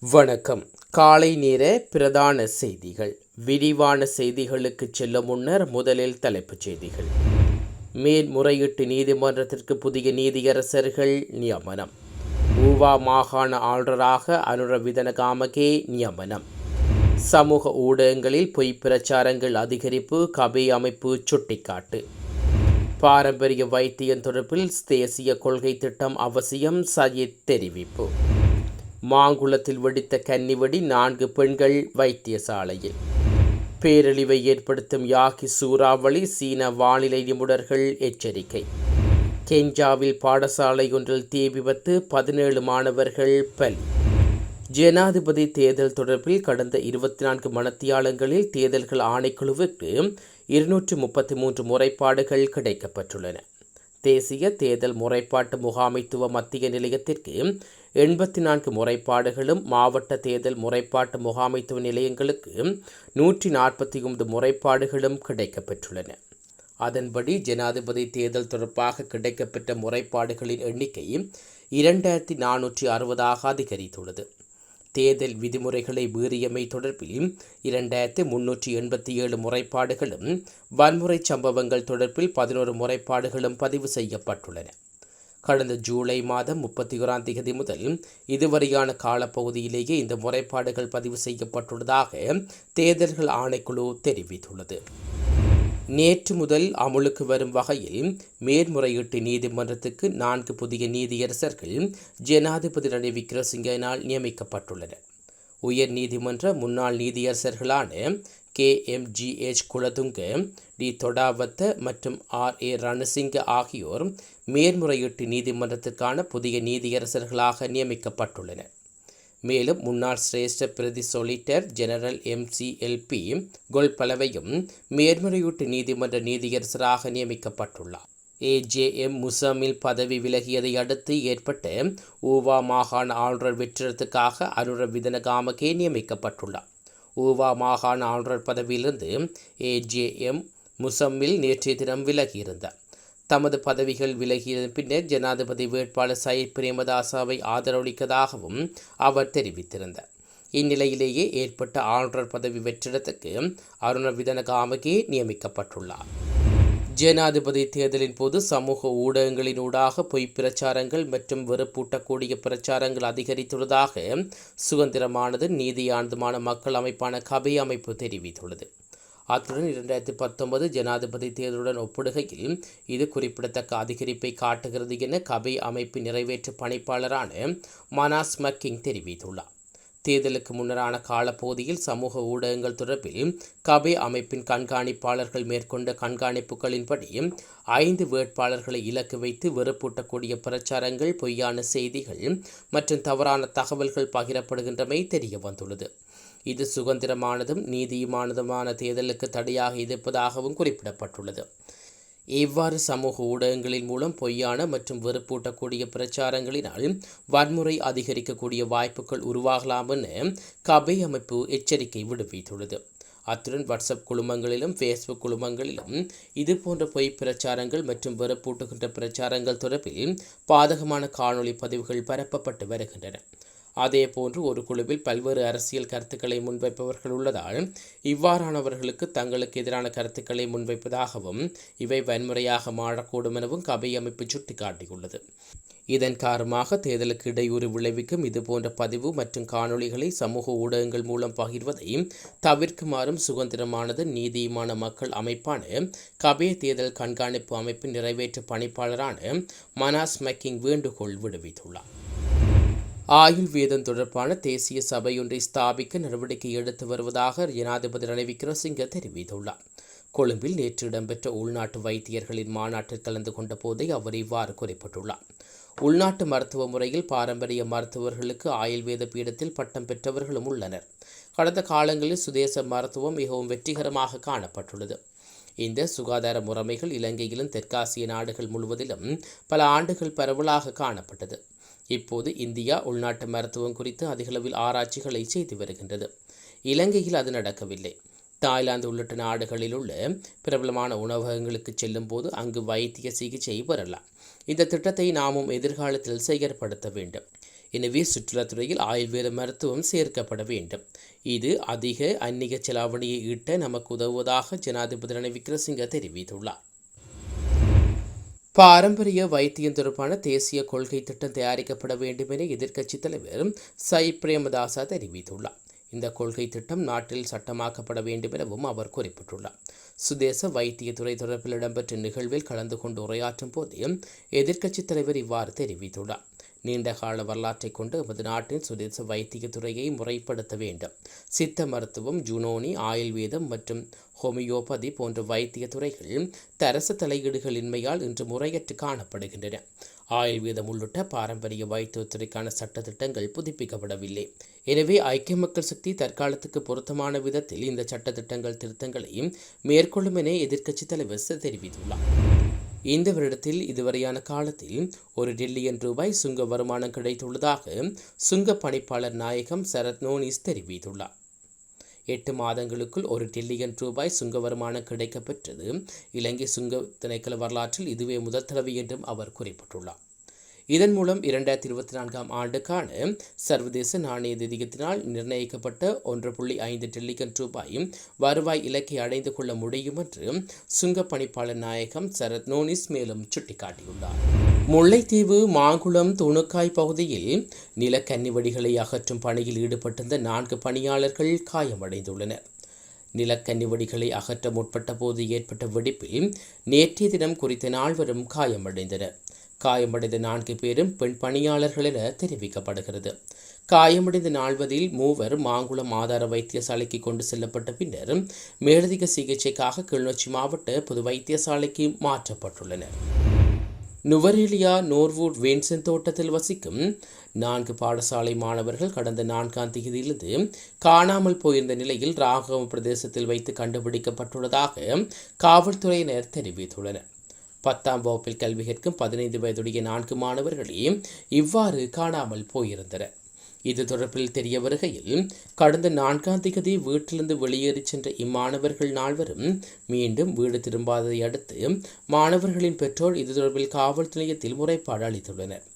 வணக்கம். காலை நேர பிரதான செய்திகள். விரிவான செய்திகளுக்கு செல்ல முன்னர் முதலில் தலைப்புச் செய்திகள். மேன்முறையீட்டு நீதிமன்றத்திற்கு புதிய நீதியரசர்கள் நியமனம். ஊவா மாகாண ஆளுநராக அனுர விதனகாமகே நியமனம். சமூக ஊடகங்களில் பொய் பிரச்சாரங்கள் அதிகரிப்பு கபே அமைப்பு சுட்டிக்காட்டு. பாரம்பரிய வைத்தியம் தொடர்பில் தேசிய கொள்கை திட்டம் அவசியம் சஜித் தெரிவிப்பு. மாங்குளத்தில் வெடித்த கன்னிவெடி நான்கு பெண்கள் வைத்தியசாலையில். பேரழிவை ஏற்படுத்தும் யாகி சூறாவளி சீன வானிலை நிபுணர்கள் எச்சரிக்கை. கெஞ்சாவில் பாடசாலை ஒன்றில் தீ விபத்து பதினேழு மாணவர்கள் பலி. ஜனாதிபதி தேர்தல் தொடர்பில் கடந்த இருபத்தி நான்கு மணத்தியாலங்களில் தேர்தல்கள் ஆணைக்குழுவுக்கு இருநூற்று முப்பத்தி மூன்று முறைப்பாடுகள் கிடைக்கப்பட்டுள்ளன. தேசிய தேர்தல் முறைப்பாட்டு முகாமைத்துவ மத்திய நிலையத்திற்கு எண்பத்தி நான்கு முறைப்பாடுகளும் மாவட்ட தேர்தல் முறைப்பாட்டு முகாமைத்துவ நிலையங்களுக்கு நூற்றி நாற்பத்தி ஒன்பது முறைப்பாடுகளும் கிடைக்கப்பெற்றுள்ளன. அதன்படி ஜனாதிபதி தேர்தல் தொடர்பாக கிடைக்கப்பெற்ற முறைப்பாடுகளின் எண்ணிக்கை இரண்டாயிரத்தி நானூற்றி அறுபதாக அதிகரித்துள்ளது. தேர்தல் விதிமுறைகளை மீறியமை தொடர்பில் இரண்டாயிரத்தி முன்னூற்றி எண்பத்தி ஏழு முறைப்பாடுகளும் வன்முறை சம்பவங்கள் தொடர்பில் பதினோரு முறைப்பாடுகளும் பதிவு செய்யப்பட்டுள்ளன. கடந்த ஜூலை மாதம் முப்பத்தி ஓராம் தேதி முதல் இதுவரையான காலப்பகுதியிலேயே இந்த முறைப்பாடுகள் பதிவு செய்யப்பட்டுள்ளதாக தேர்தல்கள் ஆணைக்குழு தெரிவித்துள்ளது. நேற்று முதல் அமுலுக்கு வரும் வகையில் மேன்முறையீட்டு நீதிமன்றத்துக்கு நான்கு புதிய நீதியரசர்கள் ஜனாதிபதி ரணில் விக்ரமசிங்கனால் நியமிக்கப்பட்டுள்ளனர். உயர் நீதிமன்ற முன்னாள் நீதியரசர்களான K M G H Kulatunga D. Thodawatta மற்றும் ஆர் ஏ ரணசிங்க ஆகியோர் மேன்முறையீட்டு நீதிமன்றத்திற்கான புதிய நீதியரசர்களாக நியமிக்கப்பட்டுள்ளனர். மேலும் முன்னாள் சிரேஷ்ட பிரதி சொலிட்டர் ஜெனரல் எம்சிஎல்பி கொல்பலவையும் மேன்முறையீட்டு நீதிமன்ற நீதியரசராக நியமிக்கப்பட்டுள்ளார். ஏஜேஎம் முசமில் பதவி விலகியதை அடுத்து ஏற்பட்ட ஊவா மாகாண ஆளுநர் வெற்றிடத்துக்காக அனுர விதனகாமகே நியமிக்கப்பட்டுள்ளார். ஊவா மாகாண ஆளுநர் பதவியிலிருந்து ஏஜேஎம் முசம்மில் நேற்றைய தினம் விலகியிருந்தார். தமது பதவிகள் விலகிய பின்னர் ஜனாதிபதி வேட்பாளர் சயித் பிரேமதாசாவை ஆதரவளிப்பதாகவும் அவர் தெரிவித்திருந்தார். இந்நிலையிலேயே ஏற்பட்ட ஆளுநர் பதவி வெற்றிடத்துக்கு அருண விதனகாமகே நியமிக்கப்பட்டுள்ளார். ஜனாதிபதி தேர்தலின் போது சமூக ஊடகங்களினூடாக பொய் பிரச்சாரங்கள் மற்றும் வெறுப்பூட்டக்கூடிய பிரச்சாரங்கள் அதிகரித்துள்ளதாக சுதந்திரமானது நீதியானதுமான மக்கள் அமைப்பான கபை அமைப்பு தெரிவித்துள்ளது. அத்துடன் இரண்டாயிரத்தி பத்தொன்பது ஜனாதிபதி தேர்தலுடன் ஒப்பிடுகையில் இது குறிப்பிடத்தக்க அதிகரிப்பை காட்டுகிறது என கபை அமைப்பு நிறைவேற்று பணிப்பாளரான மனாஸ் மக்கிங் தெரிவித்துள்ளார். தேர்தலுக்கு முன்னரான காலப்பகுதியில் சமூக ஊடகங்கள் தொடர்பில் கபே அமைப்பின் கண்காணிப்பாளர்கள் மேற்கொண்ட கண்காணிப்புகளின்படி ஐந்து வேட்பாளர்களை இலக்கு வைத்து வெறுப்பூட்டக்கூடிய பிரச்சாரங்கள் பொய்யான செய்திகள் மற்றும் தவறான தகவல்கள் பகிரப்படுகின்றமை தெரிய வந்துள்ளது இது சுதந்திரமானதும் நீதியுமானதுமான தேர்தலுக்கு தடையாக இருப்பதாகவும் குறிப்பிடப்பட்டுள்ளது. இவ்வாறு சமூக ஊடகங்களின் மூலம் பொய்யான மற்றும் வெறுப்பூட்டக்கூடிய பிரச்சாரங்களினால் வன்முறை அதிகரிக்கக்கூடிய வாய்ப்புகள் உருவாகலாம் என கபை அமைப்பு எச்சரிக்கை விடுவித்துள்ளது. அத்துடன் வாட்ஸ்அப் குழுமங்களிலும் ஃபேஸ்புக் குழுமங்களிலும் இதுபோன்ற பொய் பிரச்சாரங்கள் மற்றும் வெறுப்பூட்டுகின்ற பிரச்சாரங்கள் தொடர்பில் பாதகமான காணொளி பதிவுகள் பரப்பப்பட்டு வருகின்றன. அதேபோன்று ஒரு குழுவில் பல்வேறு அரசியல் கருத்துக்களை முன்வைப்பவர்கள் உள்ளதால் இவ்வாறானவர்களுக்கு தங்களுக்கு எதிரான கருத்துக்களை முன்வைப்பதாகவும் இவை வன்முறையாக மாறக்கூடும் எனவும் கபை அமைப்பு சுட்டிக்காட்டியுள்ளது. இதன் காரணமாக தேர்தலுக்கு இடையூறு விளைவிக்கும் இதுபோன்ற பதிவு மற்றும் காணொளிகளை சமூக ஊடகங்கள் மூலம் பகிர்வதை தவிர்க்குமாறும் சுதந்திரமானது நீதியுமான மக்கள் அமைப்பான கபே தேர்தல் கண்காணிப்பு அமைப்பின் நிறைவேற்று பணிப்பாளரான மனாஸ் மெக்கிங் வேண்டுகோள் விடுவித்துள்ளார். ஆயுள்வேதம் தொடர்பான தேசிய சபையொன்றை ஸ்தாபிக்க நடவடிக்கை எடுத்து வருவதாக ஜனாதிபதி ரணில் விக்ரமசிங்க தெரிவித்துள்ளார். கொழும்பில் நேற்று இடம்பெற்ற உள்நாட்டு வைத்தியர்களின் மாநாட்டில் கலந்து கொண்ட போதே அவர் இவ்வாறு குறிப்பிட்டுள்ளார். உள்நாட்டு மருத்துவ முறையில் பாரம்பரிய மருத்துவர்களுக்கு ஆயுள்வேத பீடத்தில் பட்டம் பெற்றவர்களும் உள்ளனர். கடந்த காலங்களில் சுதேச மருத்துவம் மிகவும் வெற்றிகரமாக காணப்பட்டுள்ளது. இந்த சுகாதார முறைமைகள் இலங்கையிலும் தெற்காசிய நாடுகள் முழுவதிலும் பல ஆண்டுகள் பரவலாக காணப்பட்டது. இப்போது இந்தியா உள்நாட்டு மருத்துவம் குறித்து அதிகளவில் ஆராய்ச்சிகளை செய்து வருகின்றது. இலங்கையில் அது நடக்கவில்லை. தாய்லாந்து உள்ளிட்ட நாடுகளில் உள்ள பிரபலமான உணவகங்களுக்கு செல்லும் போது அங்கு வைத்திய சிகிச்சை பெறலாம். இந்த திட்டத்தை நாமும் எதிர்காலத்தில் செயற்படுத்த வேண்டும். எனவே சுற்றுலாத்துறையில் ஆயுர்வேத மருத்துவம் சேர்க்கப்பட வேண்டும். இது அதிக அந்நிய செலாவணியை ஈட்ட நமக்கு உதவுவதாக ஜனாதிபதி ரணில் விக்ரமசிங்க தெரிவித்துள்ளார். பாரம்பரிய வைத்தியம் தொடர்பான தேசிய கொள்கை திட்டம் தயாரிக்கப்பட வேண்டும் என எதிர்க்கட்சித் தலைவர் சை பிரேமதாசா தெரிவித்துள்ளார். இந்த கொள்கை திட்டம் நாட்டில் சட்டமாக்கப்பட வேண்டும் எனவும் அவர் குறிப்பிட்டுள்ளார். சுதேச வைத்தியத்துறை தொடர்பில் இடம்பெற்ற நிகழ்வில் கலந்து கொண்டு உரையாற்றும் போதே எதிர்க்கட்சித் தலைவர் இவ்வாறு தெரிவித்துள்ளார். நீண்டகால வரலாற்றை கொண்டு எமது நாட்டின் சுதேச வைத்தியத்துறையை முறைப்படுத்த வேண்டும். சித்த மருத்துவம் ஜுனோனி ஆயுர்வேதம் மற்றும் ஹோமியோபதி போன்ற வைத்திய துறைகள் தரசு தலையீடுகளின்மையால் இன்று முறையற்று காணப்படுகின்றன. ஆயுர்வேதம் உள்ளிட்ட பாரம்பரிய வைத்தியத்துறைக்கான சட்டத்திட்டங்கள் புதுப்பிக்கப்படவில்லை. எனவே ஐக்கிய மக்கள் சக்தி தற்காலத்துக்கு பொருத்தமான விதத்தில் இந்த சட்டத்திட்டங்கள் திருத்தங்களையும் மேற்கொள்ளும் என எதிர்க்கட்சித் தலைவர் தெரிவித்துள்ளார். இந்த வருடத்தில் இதுவரையான காலத்தில் ஒரு டில்லியன் ரூபாய் சுங்க வருமானம் கிடைத்துள்ளதாக சுங்க பணிப்பாளர் நாயகம் சரத் நோனிஸ் தெரிவித்துள்ளார். எட்டு மாதங்களுக்குள் ஒரு டில்லியன் ரூபாய் சுங்க வருமானம் கிடைக்கப்பெற்றது. இலங்கை சுங்க திணைக்கள வரலாற்றில் இதுவே முதல் தடவை என்றும் அவர் குறிப்பிட்டுள்ளார். இதன் மூலம் இரண்டாயிரத்தி இருபத்தி நான்காம் ஆண்டுக்கான சர்வதேச நாணய நிதியத்தினால் நிர்ணயிக்கப்பட்ட ஒன்று புள்ளி ஐந்து டிரில்லியன் ரூபாய் வருவாய் இலக்கை அடைந்து கொள்ள முடியும் என்று சுங்க பணிப்பாளர் நாயகம் சரத் நோனிஸ் மேலும் சுட்டிக்காட்டியுள்ளார். முல்லைத்தீவு மாங்குளம் துணுக்காய் பகுதியில் நிலக்கன்னி வெடிகளை அகற்றும் பணியில் ஈடுபட்டிருந்த நான்கு பணியாளர்கள் காயமடைந்துள்ளனர். நிலக்கன்னி வெடிகளை அகற்ற முற்பட்ட போது ஏற்பட்ட வெடிப்பில் நேற்றைய தினம் குறித்த நால்வரும் காயமடைந்தனர். காயமடைந்த நான்கு பேரும் பெண் பணியாளர்கள் என தெரிவிக்கப்படுகிறது. காயமடைந்த நால்வதில் மூவர் மாங்குளம் ஆதார வைத்தியசாலைக்கு கொண்டு செல்லப்பட்ட பின்னர் மேலதிக சிகிச்சைக்காக கிளிநொச்சி மாவட்ட பொது வைத்தியசாலைக்கு மாற்றப்பட்டுள்ளனர். நுவரேலியா நோர்வூட் வேன்சன் தோட்டத்தில் வசிக்கும் நான்கு பாடசாலை மாணவர்கள் கடந்த நான்காம் தேதியிலிருந்து காணாமல் போயிருந்த நிலையில் ராகவ பிரதேசத்தில் வைத்து கண்டுபிடிக்கப்பட்டுள்ளதாக காவல்துறையினர் தெரிவித்துள்ளனர். பத்தாம் வகுப்பில் கல்வி கற்கும் பதினைந்து வயதுடைய நான்கு மாணவர்களே இவ்வாறு காணாமல் போயிருந்தனர் இது தொடர்பில் தெரிய வருகையில் கடந்த நான்காம் தேதி வீட்டிலிருந்து வெளியேறி சென்ற இம்மாணவர்கள் நால்வரும் மீண்டும் வீடு திரும்பாததை அடுத்து மாணவர்களின் பெற்றோர் இது தொடர்பில் காவல் நிலையத்தில் முறைப்பாடு அளித்துள்ளனர்.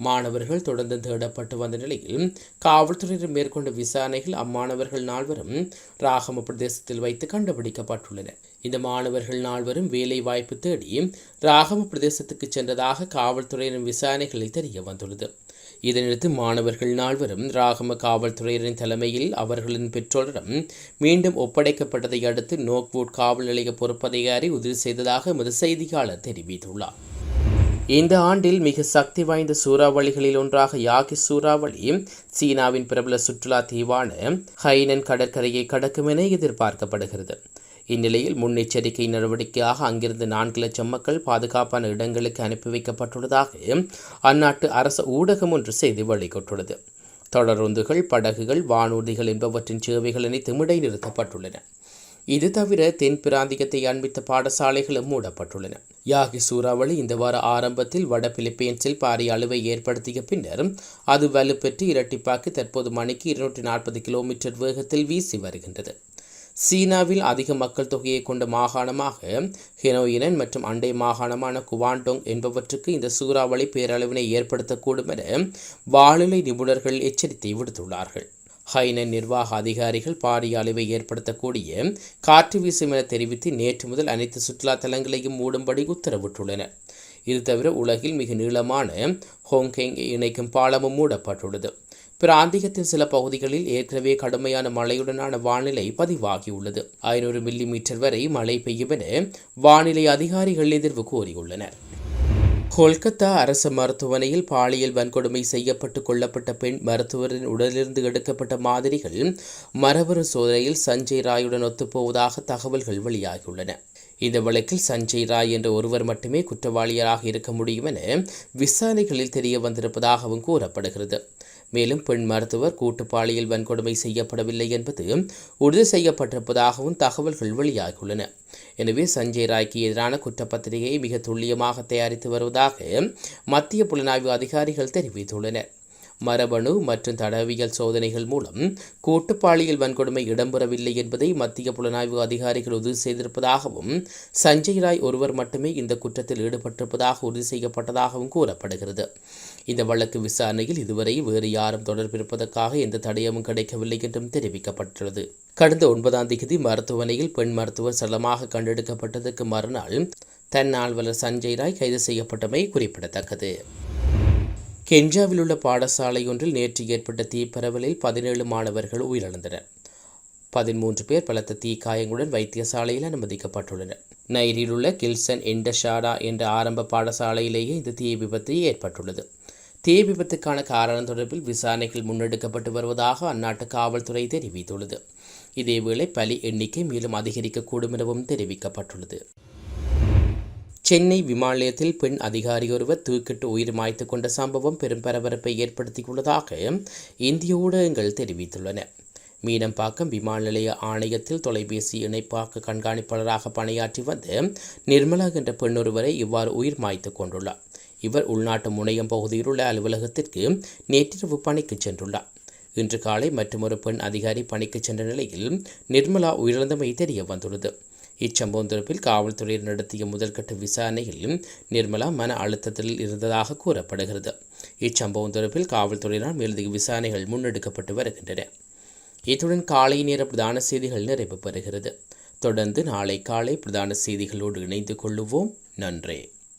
மாணவர்கள் தொடர்ந்து தேடப்பட்டு வந்த நிலையில் காவல்துறையினர் மேற்கொண்ட விசாரணைகள் அம்மாணவர்கள் நால்வரும் ராகம பிரதேசத்தில் வைத்து கண்டுபிடிக்கப்பட்டுள்ளனர். இந்த மாணவர்கள் நால்வரும் வேலை வாய்ப்பு தேடி ராகவ பிரதேசத்துக்கு சென்றதாக காவல்துறையினர் விசாரணைகளில் தெரிய வந்துள்ளது. இதனையடுத்து மாணவர்கள் நால்வரும் ராகம காவல்துறையினரின் தலைமையில் அவர்களின் பெற்றோரிடம் மீண்டும் ஒப்படைக்கப்பட்டதை அடுத்து நோக்வூட் காவல் நிலைய பொறுப்பதிகாரி உதவி செய்ததாக எமது செய்தியாளர் தெரிவித்துள்ளார். இந்த ஆண்டில் மிக சக்தி வாய்ந்த சூறாவளிகளில் ஒன்றாக யாகி சூறாவளி சீனாவின் பிரபல சுற்றுலா தீவான ஹைனன் கடற்கரையை கடக்கும் என எதிர்பார்க்கப்படுகிறது. இந்நிலையில் முன்னெச்சரிக்கை நடவடிக்கையாக அங்கிருந்து நான்கு லட்சம் மக்கள் பாதுகாப்பான இடங்களுக்கு அனுப்பி வைக்கப்பட்டுள்ளதாக அந்நாட்டு அரசு ஊடகம் ஒன்று செய்தி வெளியிட்டுள்ளது. தொடருந்துகள் படகுகள் வானூர்திகள் என்பவற்றின் சேவைகள் அனைத்தும் இடைநிறுத்தப்பட்டுள்ளன. இது தவிர தென் பிராந்தியத்தை அண்மித்த பாடசாலைகளும் மூடப்பட்டுள்ளன. யாகி சூறாவளி இந்த வார ஆரம்பத்தில் வட பிலிப்பைன்ஸில் பாரிய அளவை ஏற்படுத்திய பின்னர் அது வலுப்பெற்று இரட்டிப்பாக்கி தற்போது மணிக்கு இருநூற்றி நாற்பது கிலோமீட்டர் வேகத்தில் வீசி வருகின்றது. சீனாவில் அதிக மக்கள் தொகையை கொண்ட மாகாணமாக ஹெனோயினன் மற்றும் அண்டை மாகாணமான குவாண்டோங் என்பவற்றுக்கு இந்த சூறாவளி பேரளவினை ஏற்படுத்தக்கூடும் என வானிலை நிபுணர்கள் எச்சரித்தை விடுத்துள்ளார்கள். ஹைனன் நிர்வாக அதிகாரிகள் பாரிய அளவை ஏற்படுத்தக்கூடிய காற்று வீசும் என தெரிவித்து நேற்று முதல் அனைத்து சுற்றுலா தலங்களையும் மூடும்படி உத்தரவிட்டுள்ளனர் இது தவிர உலகில் மிக நீளமான ஹோங்கெங் இணைக்கும் பாலமும் மூடப்பட்டுள்ளது. பிராந்தியத்தின் சில பகுதிகளில் ஏற்கனவே கடுமையான மழையுடனான வானிலை பதிவாகியுள்ளது. ஐநூறு மில்லி மீட்டர் வரை மழை பெய்யும் என வானிலை அதிகாரிகள் எதிர்வு கூறியுள்ளனர். கொல்கத்தா அரசு மருத்துவமனையில் பாலியல் வன்கொடுமை செய்யப்பட்டு கொல்லப்பட்ட பெண் மருத்துவரின் உடலிருந்து எடுக்கப்பட்ட மாதிரிகள் மரபணு சோதனையில் சஞ்சய் ராயுடன் ஒத்துப்போவதாக தகவல்கள் வெளியாகியுள்ளன. இந்த வழக்கில் சஞ்சய் ராய் என்ற ஒருவர் மட்டுமே குற்றவாளியராக இருக்க முடியும் என விசாரணைகளில் தெரிய வந்திருப்பதாகவும் கூறப்படுகிறது. மேலும் பெண் மருத்துவர் கூட்டு பாலியல் வன்கொடுமை செய்யப்படவில்லை என்பது உறுதி செய்யப்பட்டிருப்பதாகவும் தகவல்கள் வெளியாகியுள்ளன. எனவே சஞ்சய் ராய்க்கு எதிரான குற்றப்பத்திரிகையை மிக துல்லியமாக தயாரித்து வருவதாக மத்திய புலனாய்வு அதிகாரிகள் தெரிவித்துள்ளனர். மரபணு மற்றும் தடவியல் சோதனைகள் மூலம் கூட்டுப்பாளியல் வன்கொடுமை இடம்பெறவில்லை என்பதை மத்திய புலனாய்வு அதிகாரிகள் உறுதி செய்திருப்பதாகவும் சஞ்சய் ராய் ஒருவர் மட்டுமே இந்த குற்றத்தில் ஈடுபட்டிருப்பதாக உறுதி செய்யப்பட்டதாகவும் கூறப்படுகிறது. இந்த வழக்கு விசாரணையில் இதுவரை வேறு யாரும் தொடர்பிருப்பதற்காக எந்த தடயமும் கிடைக்கவில்லை என்றும் தெரிவிக்கப்பட்டுள்ளது. கடந்த ஒன்பதாம் தேதி மருத்துவமனையில் பெண் மருத்துவர் சடலமாக கண்டெடுக்கப்பட்டதற்கு மறுநாள் தன் ஆழ்வலர் சஞ்சய் ராய் கைது செய்யப்பட்டமை குறிப்பிடத்தக்கது. கென்ஜாவில் உள்ள பாடசாலை ஒன்றில் நேற்று ஏற்பட்ட தீப்பரவலில் பதினேழு மாணவர்கள் உயிரிழந்தனர். பதிமூன்று பேர் பலத்த தீக்காயங்களுடன் வைத்தியசாலையில் அனுமதிக்கப்பட்டுள்ளனர். நைரில் உள்ள கில்சன் எண்டஷாடா என்ற ஆரம்ப பாடசாலையிலேயே இந்த தீ விபத்து ஏற்பட்டுள்ளது. தீ விபத்துக்கான காரணம் தொடர்பில் விசாரணைகள் முன்னெடுக்கப்பட்டு வருவதாக அந்நாட்டு காவல்துறை தெரிவித்துள்ளது. இதேவேளை பலி எண்ணிக்கை மேலும் அதிகரிக்கக்கூடும் எனவும் தெரிவிக்கப்பட்டுள்ளது. சென்னை விமான நிலையத்தில் பெண் அதிகாரி ஒருவர் தூக்கிட்டு உயிர் மாய்த்து கொண்ட சம்பவம் பெரும் பரபரப்பை ஏற்படுத்தியுள்ளதாக இந்திய ஊடகங்கள் தெரிவித்துள்ளன. மீனம்பாக்கம் விமான நிலைய ஆணையத்தில் தொலைபேசி இணைப்பாக்க கண்காணிப்பாளராக பணியாற்றி வந்த நிர்மலா என்ற பெண்ணொருவரை இவ்வாறு உயிர் மாய்த்து கொண்டுள்ளார். இவர் உள்நாட்டு முனையம் பகுதியில் உள்ள அலுவலகத்திற்கு நேற்றிரவு பணிக்கு சென்றுள்ளார். இன்று காலை மற்றொரு பெண் அதிகாரி பணிக்கு சென்ற நிலையில் நிர்மலா உயிரிழந்தமை தெரிய வந்துள்ளது இச்சம்பவம் தொடர்பில் காவல்துறையினர் நடத்திய முதல்கட்ட விசாரணையில் நிர்மலா மன அழுத்தத்தில் இருந்ததாக கூறப்படுகிறது. இச்சம்பவம் தொடர்பில் காவல்துறையினால் மேலதிக விசாரணைகள் முன்னெடுக்கப்பட்டு வருகின்றன. இத்துடன் காலை நேர பிரதான செய்திகள் நிறைவு பெறுகிறது. தொடர்ந்து நாளை காலை பிரதான செய்திகளோடு இணைந்து கொள்ளுவோம். நன்றி.